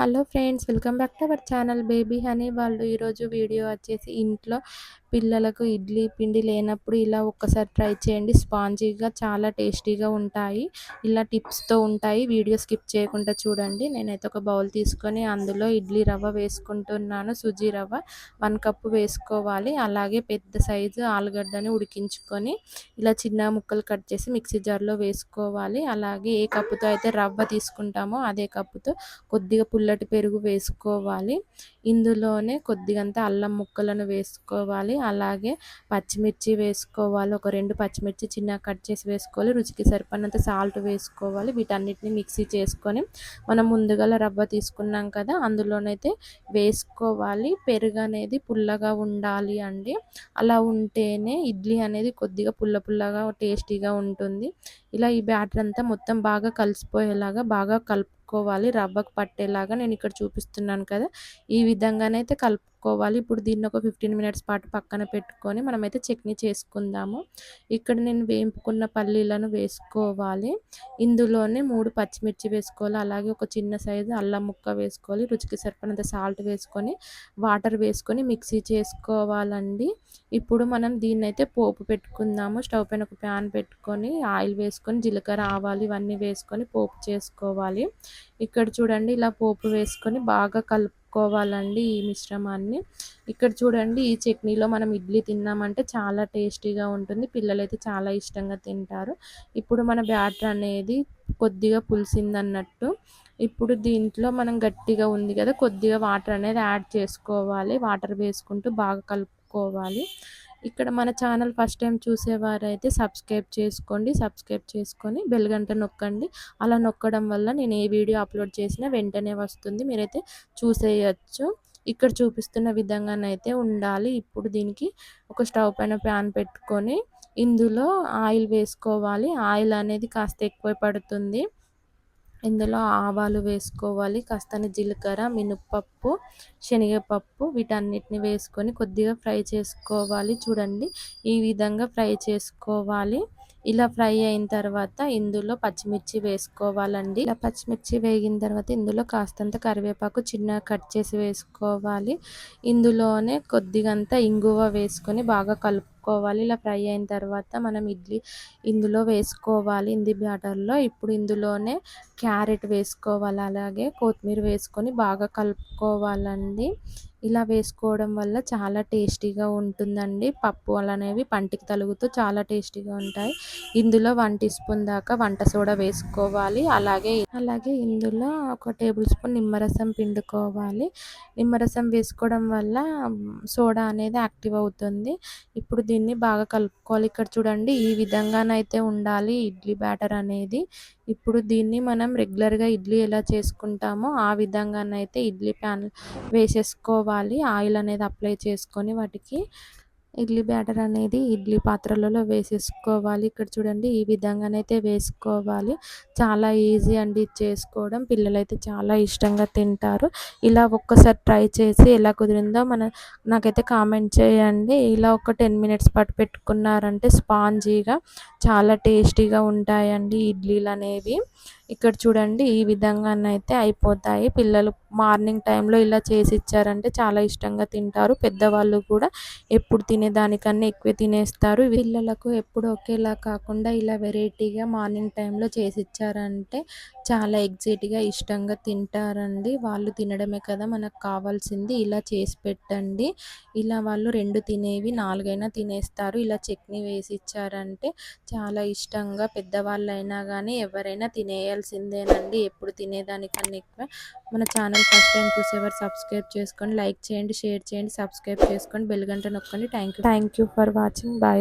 Hello friends welcome back to our channel baby honey వాళ్ళు. ఈరోజు video వచ్చేసి ఇంట్లో పిల్లలకు ఇడ్లీ పిండి లేనప్పుడు ఇలా ఒక్కసారి ట్రై చేయండి. స్పాంజీగా చాలా టేస్టీగా ఉంటాయి. ఇలా టిప్స్తో ఉంటాయి. వీడియో స్కిప్ చేయకుండా చూడండి. నేనైతే ఒక బౌల్ తీసుకొని అందులో ఇడ్లీ రవ్వ వేసుకుంటున్నాను. సుజీ రవ్వ వన్ కప్పు వేసుకోవాలి. అలాగే పెద్ద సైజు ఆలుగడ్డని ఉడికించుకొని ఇలా చిన్న ముక్కలు కట్ చేసి మిక్సీ జార్లో వేసుకోవాలి. అలాగే ఏ కప్పుతో అయితే రవ్వ తీసుకుంటామో అదే కప్పుతో కొద్దిగా పుల్లటి పెరుగు వేసుకోవాలి. ఇందులోనే కొద్దిగంత అల్లం ముక్కలను వేసుకోవాలి. అలాగే పచ్చిమిర్చి వేసుకోవాలి. ఒక రెండు పచ్చిమిర్చి చిన్న కట్ చేసి వేసుకోవాలి. రుచికి సరిపడినంత సాల్ట్ వేసుకోవాలి. వీటన్నిటిని మిక్సీ చేసుకొని మనం ముందుగా రవ్వ తీసుకున్నాం కదా అందులోనైతే వేసుకోవాలి. పెరుగు అనేది పుల్లగా ఉండాలి అండి. అలా ఉంటేనే ఇడ్లీ అనేది కొద్దిగా పుల్ల పుల్లగా టేస్టీగా ఉంటుంది. ఇలా ఈ బ్యాటర్ అంతా మొత్తం బాగా కలిసిపోయేలాగా బాగా కలుపుకోవాలి. రవ్వకు పట్టేలాగా నేను ఇక్కడ చూపిస్తున్నాను కదా. ఈ విధంగానైతే కలుపుకోవాలి. ఇప్పుడు దీన్ని ఒక ఫిఫ్టీన్ మినిట్స్ పాటు పక్కన పెట్టుకొని మనమైతే చట్నీ చేసుకుందాము. ఇక్కడ నేను వేయింపుకున్న పల్లీలను వేసుకోవాలి. ఇందులోనే మూడు పచ్చిమిర్చి వేసుకోవాలి. అలాగే ఒక చిన్న సైజు అల్లం ముక్క వేసుకోవాలి. రుచికి సరిపడినంత సాల్ట్ వేసుకొని వాటర్ వేసుకొని మిక్సీ చేసుకోవాలండి. ఇప్పుడు మనం దీన్నైతే పోపు పెట్టుకుందాము. స్టవ్ పైన ఒక ప్యాన్ పెట్టుకొని ఆయిల్ వేసుకొని వేసుకొని జీలకర్ర ఆవాలు ఇవన్నీ వేసుకొని పోపు చేసుకోవాలి. ఇక్కడ చూడండి ఇలా పోపు వేసుకొని బాగా కలుపుకోవాలండి ఈ మిశ్రమాన్ని. ఇక్కడ చూడండి ఈ చట్నీలో మనం ఇడ్లీ తిన్నామంటే చాలా టేస్టీగా ఉంటుంది. పిల్లలైతే చాలా ఇష్టంగా తింటారు. ఇప్పుడు మన బ్యాటర్ అనేది కొద్దిగా పులిసిందన్నట్టు. ఇప్పుడు దీంట్లో మనం గట్టిగా ఉంది కదా కొద్దిగా వాటర్ అనేది యాడ్ చేసుకోవాలి. వాటర్ వేసుకుంటూ బాగా కలుపుకోవాలి. ఇక్కడ మన ఛానల్ ఫస్ట్ టైం చూసేవారైతే సబ్స్క్రైబ్ చేసుకోండి సబ్స్క్రైబ్ చేసుకొని బెల్ గంట నొక్కండి. అలా నొక్కడం వల్ల నేను ఏ వీడియో అప్లోడ్ చేసినా వెంటనే వస్తుంది. మీరైతే చూసేయచ్చు. ఇక్కడ చూపిస్తున్న విధంగానైతే ఉండాలి. ఇప్పుడు దీనికి ఒక స్టవ్ పైన ప్యాన్ పెట్టుకొని ఇందులో ఆయిల్ వేసుకోవాలి. ఆయిల్ అనేది కాస్త ఎక్కువ పడుతుంది. ఇందులో ఆవాలు వేసుకోవాలి. కాస్త జీలకర్ర మినప్పప్పు శనగపప్పు వీటన్నిటిని వేసుకొని కొద్దిగా ఫ్రై చేసుకోవాలి. చూడండి ఈ విధంగా ఫ్రై చేసుకోవాలి. ఇలా ఫ్రై అయిన తర్వాత ఇందులో పచ్చిమిర్చి వేసుకోవాలండి. ఇలా పచ్చిమిర్చి వేగిన తర్వాత ఇందులో కాస్తంత కరివేపాకు చిన్న కట్ చేసి వేసుకోవాలి. ఇందులోనే కొద్దిగంత ఇంగువ వేసుకొని బాగా కలుపు వేసుకోవాలి. ఇలా ఫ్రై అయిన తర్వాత మనం ఇడ్లీ ఇందులో వేసుకోవాలి. ఇంది బ్యాటర్లో ఇప్పుడు ఇందులోనే క్యారెట్ వేసుకోవాలి. అలాగే కొత్తిమీర వేసుకొని బాగా కలుపుకోవాలండి. ఇలా వేసుకోవడం వల్ల చాలా టేస్టీగా ఉంటుందండి. పప్పు అనేవి పంటికి తలుగుతూ చాలా టేస్టీగా ఉంటాయి. ఇందులో వన్ టీ స్పూన్ దాకా వంట సోడా వేసుకోవాలి. అలాగే అలాగే ఇందులో ఒక టేబుల్ స్పూన్ నిమ్మరసం పిండుకోవాలి. నిమ్మరసం వేసుకోవడం వల్ల సోడా అనేది యాక్టివ్ అవుతుంది. ఇప్పుడు దీన్ని బాగా కలుపుకోవాలి. ఇక్కడ చూడండి ఈ విధంగానైతే ఉండాలి ఇడ్లీ బ్యాటర్ అనేది. ఇప్పుడు దీన్ని మనం రెగ్యులర్గా ఇడ్లీ ఎలా చేసుకుంటామో ఆ విధంగానైతే ఇడ్లీ ప్యాన్ వేసేసుకోవాలి. ఆయిల్ అనేది అప్లై చేసుకొని వాటికి ఇడ్లీ బ్యాటర్ అనేది ఇడ్లీ పాత్రలలో వేసేసుకోవాలి. ఇక్కడ చూడండి ఈ విధంగానైతే వేసుకోవాలి. చాలా ఈజీ అండి చేసుకోవడం. పిల్లలైతే చాలా ఇష్టంగా తింటారు. ఇలా ఒక్కసారి ట్రై చేసి ఎలా కుదిరిందో మన నాకైతే కామెంట్ చేయండి. ఇలా ఒక టెన్ మినిట్స్ పాటు పెట్టుకున్నారంటే స్పాంజీగా చాలా టేస్టీగా ఉంటాయండి ఇడ్లీలు అనేవి. ఇక్కడ చూడండి ఈ విధంగానైతే అయిపోతాయి. పిల్లలు మార్నింగ్ టైంలో ఇలా చేసి ఇచ్చారంటే చాలా ఇష్టంగా తింటారు. పెద్దవాళ్ళు కూడా ఎప్పుడు తినే తినేదానికన్నా ఎక్కువ తినేస్తారు. పిల్లలకు ఎప్పుడు ఒకేలా కాకుండా ఇలా వెరైటీగా మార్నింగ్ టైంలో చేసి ఇచ్చారంటే చాలా ఎగ్జైట్గా ఇష్టంగా తింటారండి. వాళ్ళు తినడమే కదా మనకు కావాల్సింది. ఇలా చేసి పెట్టండి. ఇలా వాళ్ళు రెండు తినేవి నాలుగైనా తినేస్తారు. ఇలా చట్నీ వేసి ఇచ్చారంటే చాలా ఇష్టంగా పెద్దవాళ్ళైనా కానీ ఎవరైనా తినేయాల్సిందేనండి. ఎప్పుడు తినేదానికన్నా ఎక్కువ. మన ఛానల్ ఫస్ట్ టైం చూసేవారు సబ్స్క్రైబ్ చేసుకోండి లైక్ చేయండి షేర్ చేయండి సబ్స్క్రైబ్ చేసుకోండి బెల్ గంట నొక్కండి. Thank thank you for watching. Bye.